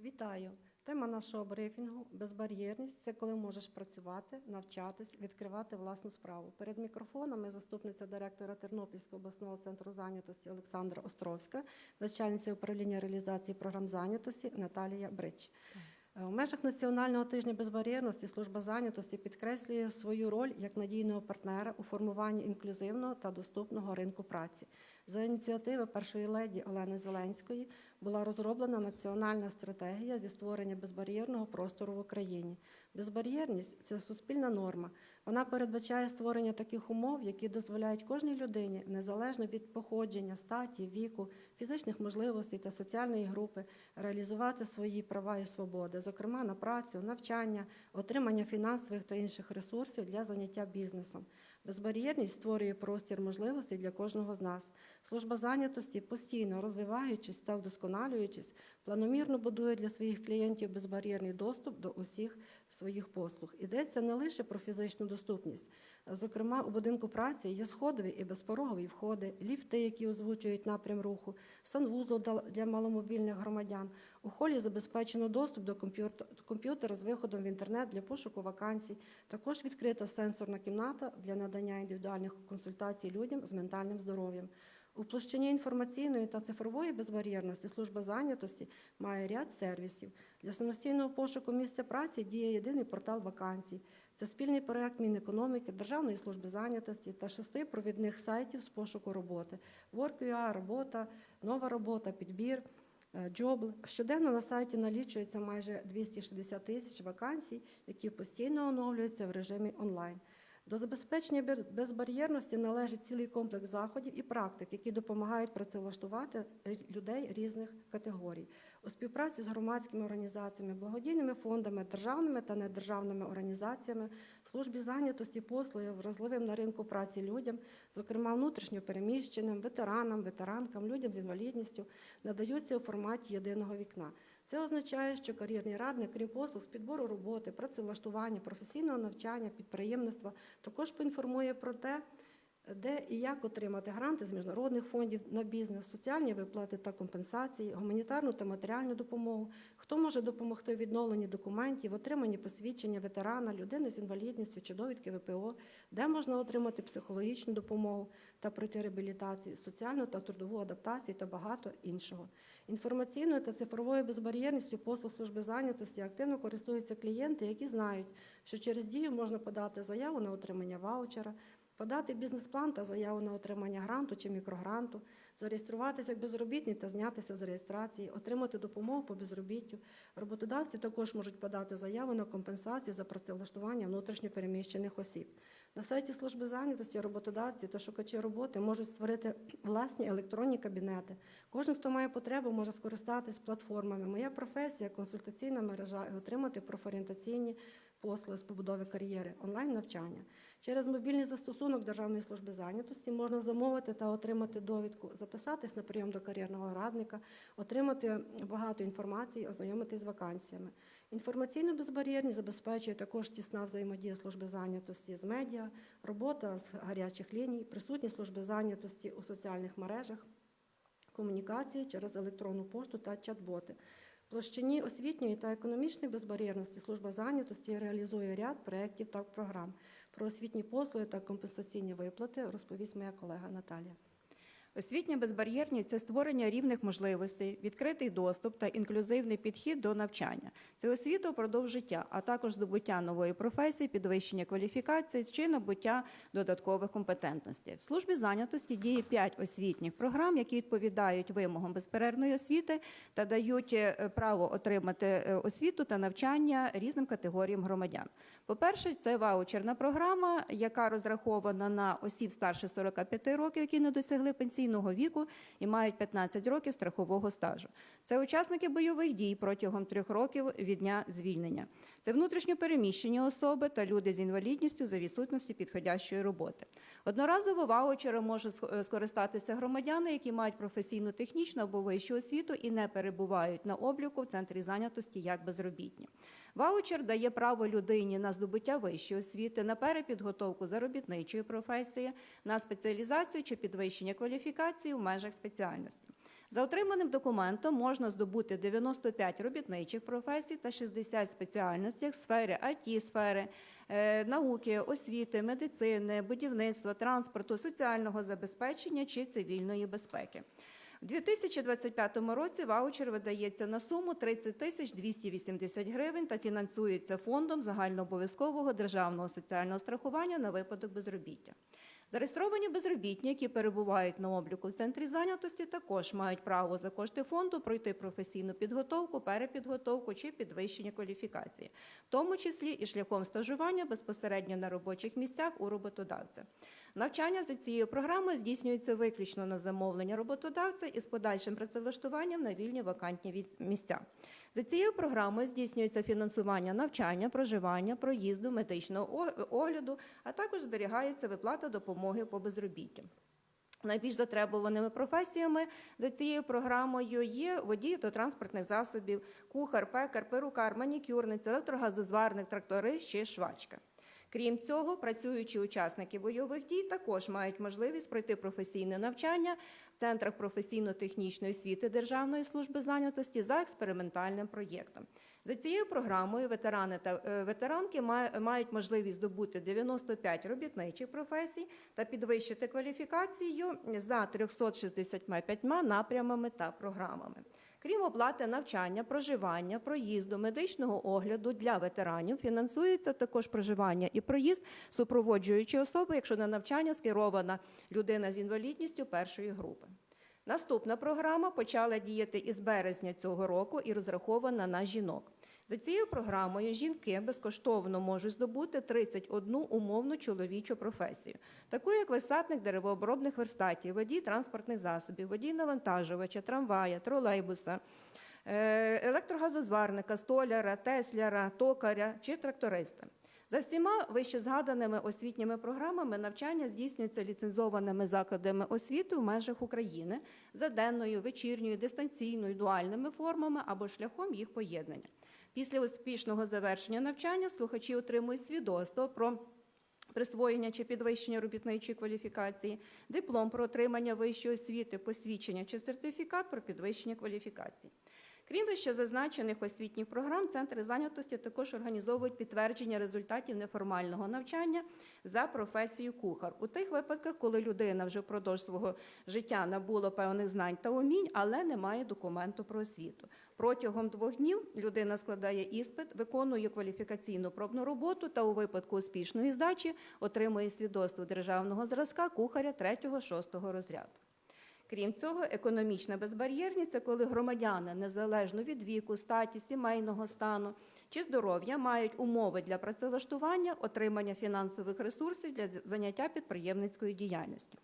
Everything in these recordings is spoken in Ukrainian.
Вітаю! Тема нашого брифінгу безбар'єрність це коли можеш працювати, навчатись, відкривати власну справу. Перед мікрофонами заступниця директора Тернопільського обласного центру зайнятості Олександра Островська, начальниця управління реалізації програм зайнятості Наталія Брич. Е, У межах національного тижня безбар'єрності служба зайнятості підкреслює свою роль як надійного партнера у формуванні інклюзивного та доступного ринку праці. За ініціативи першої леді Олени Зеленської була розроблена національна стратегія зі створення безбар'єрного простору в Україні. Безбар'єрність це суспільна норма. Вона передбачає створення таких умов, які дозволяють кожній людині, незалежно від походження, статі, віку, фізичних можливостей та соціальної групи, реалізувати свої права і свободи, зокрема на працю, навчання, отримання фінансових та інших ресурсів для заняття бізнесом. Безбар'єрність створює простір можливостей для кожного з нас. Служба зайнятості, постійно розвиваючись та вдосконалюючись, планомірно будує для своїх клієнтів безбар'єрний доступ до усіх своїх послуг. Йдеться не лише про фізичну доступність. Зокрема, у будинку праці є сходові і безпорогові входи, ліфти, які озвучують напрям руху, санвузол для маломобільних громадян. У холі забезпечено доступ до комп'ютер- комп'ютера з виходом в інтернет для пошуку вакансій. Також відкрита сенсорна кімната для надання індивідуальних консультацій людям з ментальним здоров'ям. У площині інформаційної та цифрової безбар'єрності служба зайнятості має ряд сервісів. Для самостійного пошуку місця праці діє єдиний портал вакансій. Це спільний проект Мінекономіки, Державної служби зайнятості та шести провідних сайтів з пошуку роботи: Work.ua, робота, нова робота, підбір. е, Джобл. Щоденно на сайті налічується майже 260 тисяч вакансій, які постійно оновлюються в режимі онлайн. До забезпечення безбар'єрності належить цілий комплекс заходів і практик, які допомагають працевлаштувати людей різних категорій у співпраці з громадськими організаціями, благодійними фондами, державними та недержавними організаціями, службі зайнятості послуги вразливим на ринку праці людям, зокрема внутрішньо переміщеним, ветеранам, ветеранкам, людям з інвалідністю, надаються у форматі єдиного вікна. Це означає, що кар'єрний радник, крім послуг з підбору роботи, працевлаштування, професійного навчання, підприємництва, також поінформує про те, де і як отримати гранти з міжнародних фондів на бізнес, соціальні виплати та компенсації, гуманітарну та матеріальну допомогу, хто може допомогти у відновленні документів, отриманні посвідчення ветерана, людини з інвалідністю чи довідки ВПО, де можна отримати психологічну допомогу та пройти реабілітацію, соціальну та трудову адаптацію та багато іншого. Інформаційною та цифровою безбар'єрністю послуг служби зайнятості активно користуються клієнти, які знають, що через дію можна подати заяву на отримання ваучера, подати бізнес-план та заяву на отримання гранту чи мікрогранту, зареєструватися як безробітний та знятися з реєстрації, отримати допомогу по безробіттю. Роботодавці також можуть подати заяву на компенсацію за працевлаштування внутрішньо переміщених осіб. На сайті служби зайнятості роботодавці та шукачі роботи можуть створити власні електронні кабінети. Кожен, хто має потребу, може скористатись платформами. Моя професія, консультаційна мережа і отримати профорієнтаційні послуги з побудови кар'єри, онлайн-навчання. Через мобільний застосунок Державної служби зайнятості можна замовити та отримати довідку, записатись на прийом до кар'єрного радника, отримати багато інформації, ознайомитись з вакансіями. Інформаційну безбар'єрність забезпечує також тісна взаємодія служби зайнятості з медіа, робота з гарячих ліній, присутність служби зайнятості у соціальних мережах, комунікації через електронну пошту та чат-боти. В площині освітньої та економічної безбар'єрності служба зайнятості реалізує ряд проєктів та програм. Про освітні послуги та компенсаційні виплати розповість моя колега Наталія. Освітня безбар'єрність це створення рівних можливостей, відкритий доступ та інклюзивний підхід до навчання. Це освіта впродовж життя, а також здобуття нової професії, підвищення кваліфікації чи набуття додаткових компетентностей. В службі зайнятості діє п'ять освітніх програм, які відповідають вимогам безперервної освіти та дають е, право отримати е, освіту та навчання різним категоріям громадян. По-перше, це ваучерна програма, яка розрахована на осіб старше 45 років, які не досягли пенсійного віку і мають 15 років страхового стажу. Це учасники бойових дій протягом трьох років від дня звільнення. Це внутрішньо переміщені особи та люди з інвалідністю за відсутності підходящої роботи. Одноразово ваучером можуть ск- скористатися громадяни, які мають професійну, технічну або вищу освіту і не перебувають на обліку в центрі зайнятості як безробітні. Ваучер дає право людині на здобуття вищої освіти, на перепідготовку заробітничої професії, на спеціалізацію чи підвищення кваліфікації в межах спеціальності. За отриманим документом можна здобути 95 робітничих професій та 60 спеціальностей в сфері IT, сфери е, науки, освіти, медицини, будівництва, транспорту, соціального забезпечення чи цивільної безпеки. У 2025 році ваучер видається на суму 30 тисяч 280 гривень та фінансується фондом загальнообов'язкового державного соціального страхування на випадок безробіття. Зареєстровані безробітні, які перебувають на обліку в центрі зайнятості, також мають право за кошти фонду пройти професійну підготовку, перепідготовку чи підвищення кваліфікації, в тому числі і шляхом стажування безпосередньо на робочих місцях у роботодавця. Навчання за цією програмою здійснюється виключно на замовлення роботодавця із подальшим працевлаштуванням на вільні вакантні місця. За цією програмою здійснюється фінансування навчання, проживання, проїзду, медичного огляду, а також зберігається виплата допомоги по безробіттю. Найбільш затребуваними професіями за цією програмою є водій та транспортних засобів, кухар, пекар, перукар, манікюрниця, електрогазозварник, тракторист чи швачка. Крім цього, працюючі учасники бойових дій також мають можливість пройти професійне навчання в центрах професійно-технічної освіти Державної служби зайнятості за експериментальним проєктом. За цією програмою ветерани та е, ветеранки ма- мають можливість здобути 95 робітничих професій та підвищити кваліфікацію за 365 напрямами та програмами. Крім оплати навчання, проживання, проїзду, медичного огляду для ветеранів, фінансується також проживання і проїзд супроводжуючої особи, якщо на навчання скерована людина з інвалідністю першої групи. Наступна програма почала діяти із березня цього року і розрахована на жінок. За цією програмою жінки безкоштовно можуть здобути 31 умовну чоловічу професію, таку як висадник деревообробних верстатів, водій транспортних засобів, водій навантажувача, трамвая, тролейбуса, е, електрогазозварника, столяра, тесляра, токаря чи тракториста. За всіма вище згаданими освітніми програмами навчання здійснюється ліцензованими закладами освіти в межах України за денною, вечірньою, дистанційною, дуальними формами або шляхом їх поєднання. Після успішного завершення навчання слухачі отримують свідоцтво про присвоєння чи підвищення робітничої кваліфікації, диплом про отримання вищої освіти, посвідчення чи сертифікат про підвищення кваліфікації. Крім вищезазначених освітніх програм, центри зайнятості також організовують підтвердження результатів неформального навчання за професією кухар у тих випадках, коли людина вже впродовж свого життя набула певних знань та умінь, але не має документу про освіту. Протягом двох днів людина складає іспит, виконує кваліфікаційну пробну роботу та у випадку успішної здачі отримує свідоцтво державного зразка кухаря 3-6 розряду. Крім цього, економічна безбар'єрність це коли громадяни незалежно від віку, статі, сімейного стану чи здоров'я мають умови для працевлаштування, отримання фінансових ресурсів для заняття підприємницькою діяльністю.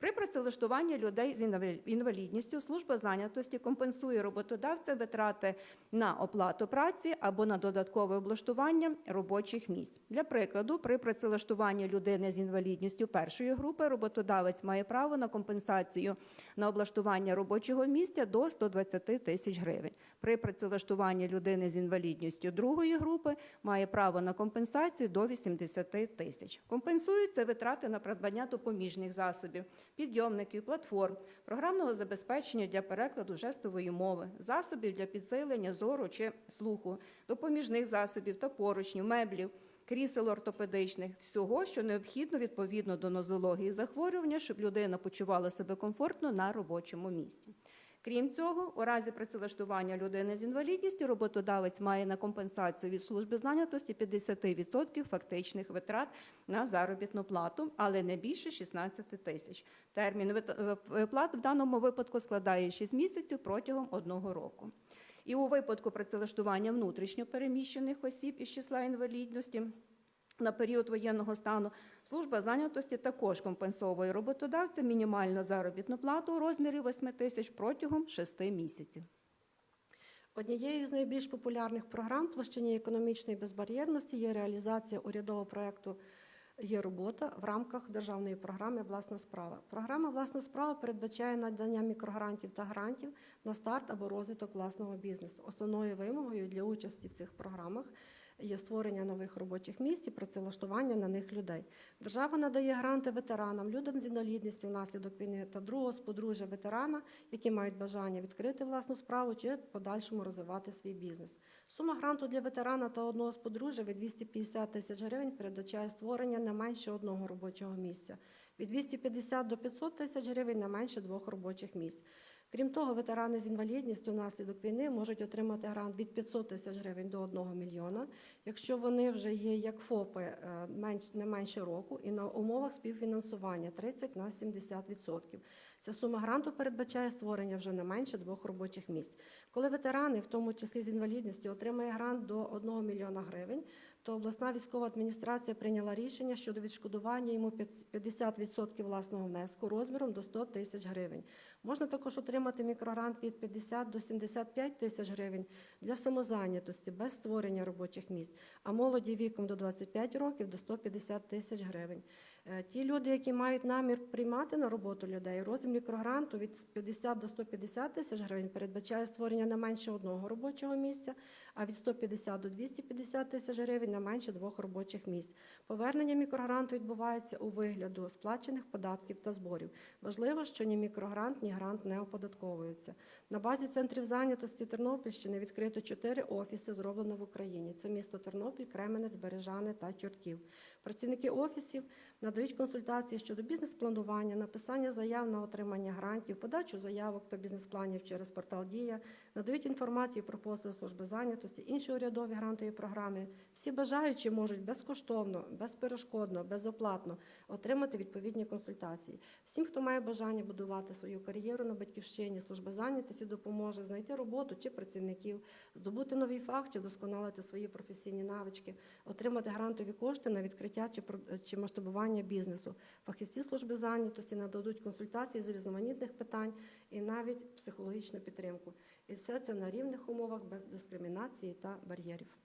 При працевлаштуванні людей з інвалі- інвалідністю служба зайнятості компенсує роботодавця витрати на оплату праці або на додаткове облаштування робочих місць. Для прикладу, при працевлаштуванні людини з інвалідністю першої групи роботодавець має право на компенсацію на облаштування робочого місця до 120 тисяч гривень. При працевлаштуванні людини з інвалідністю другої групи має право на компенсацію до 80 тисяч. Компенсуються витрати на придбання допоміжних засобів, підйомників, платформ, програмного забезпечення для перекладу жестової мови, засобів для підсилення зору чи слуху, допоміжних засобів та поручнів, меблів. Крісел ортопедичних, всього, що необхідно відповідно до нозології захворювання, щоб людина почувала себе комфортно на робочому місці. Крім цього, у разі працевлаштування людини з інвалідністю роботодавець має на компенсацію від служби зайнятості 50% фактичних витрат на заробітну плату, але не більше 16 тисяч. Термін виплат в даному випадку складає 6 місяців протягом одного року. І у випадку працевлаштування внутрішньо переміщених осіб із числа інвалідності на період воєнного стану служба зайнятості також компенсовує роботодавця мінімальну заробітну плату у розмірі 8 тисяч протягом 6 місяців. Однією з найбільш популярних програм в площині економічної безбар'єрності є реалізація урядового проєкту Є робота в рамках державної програми Власна справа. Програма Власна справа передбачає надання мікрогрантів та грантів на старт або розвиток власного бізнесу. Основною вимогою для участі в цих програмах є створення нових робочих місць і працевлаштування на них людей. Держава надає гранти ветеранам, людям з інвалідністю внаслідок війни та другого з подружжя ветерана, які мають бажання відкрити власну справу чи подальшому розвивати свій бізнес. Сума гранту для ветерана та одного з подружжя від 250 тисяч гривень передбачає створення не менше одного робочого місця, від 250 до 500 тисяч гривень не менше двох робочих місць. Крім того, ветерани з інвалідністю внаслідок війни можуть отримати грант від 500 тисяч гривень до 1 мільйона, якщо вони вже є як ФОПи е, не менше року і на умовах співфінансування 30 на 70%. Ця сума гранту передбачає створення вже не менше двох робочих місць. Коли ветерани, в тому числі з інвалідністю, отримає грант до 1 мільйона гривень, то обласна військова адміністрація прийняла рішення щодо відшкодування йому 50% власного внеску розміром до 100 тисяч гривень. Можна також отримати мікрогрант від 50 до 75 тисяч гривень для самозайнятості без створення робочих місць, а молоді віком до 25 років до 150 тисяч гривень. Е, Ті люди, які мають намір приймати на роботу людей, розмір мікрогранту від 50 до 150 тисяч гривень передбачає створення не менше одного робочого місця, а від 150 до 250 тисяч гривень не менше двох робочих місць. Повернення мікрогранту відбувається у вигляду сплачених податків та зборів. Важливо, що ні мікрогрант, ні грант не оподатковуються. На базі центрів зайнятості Тернопільщини відкрито чотири офіси, зроблено в Україні. Це місто Тернопіль, Кременець, Бережани та Чортків. Працівники офісів надають консультації щодо бізнес-планування, написання заяв на отримання грантів, подачу заявок та бізнес-планів через портал Дія, надають інформацію про послуги служби зайнятості, інші урядові грантові програми. Всі бажаючі можуть безкоштовно, безперешкодно, безоплатно отримати відповідні консультації. Всім, хто має бажання будувати свою кар'єру на батьківщині, служба зайнятості допоможе знайти роботу чи працівників, здобути новий фах чи вдосконалити свої професійні навички, отримати грантові кошти на відкриття чи, чи масштабування бізнесу. Фахівці служби зайнятості нададуть консультації з різноманітних питань і навіть психологічну підтримку. І все це на рівних умовах без дискримінації та бар'єрів.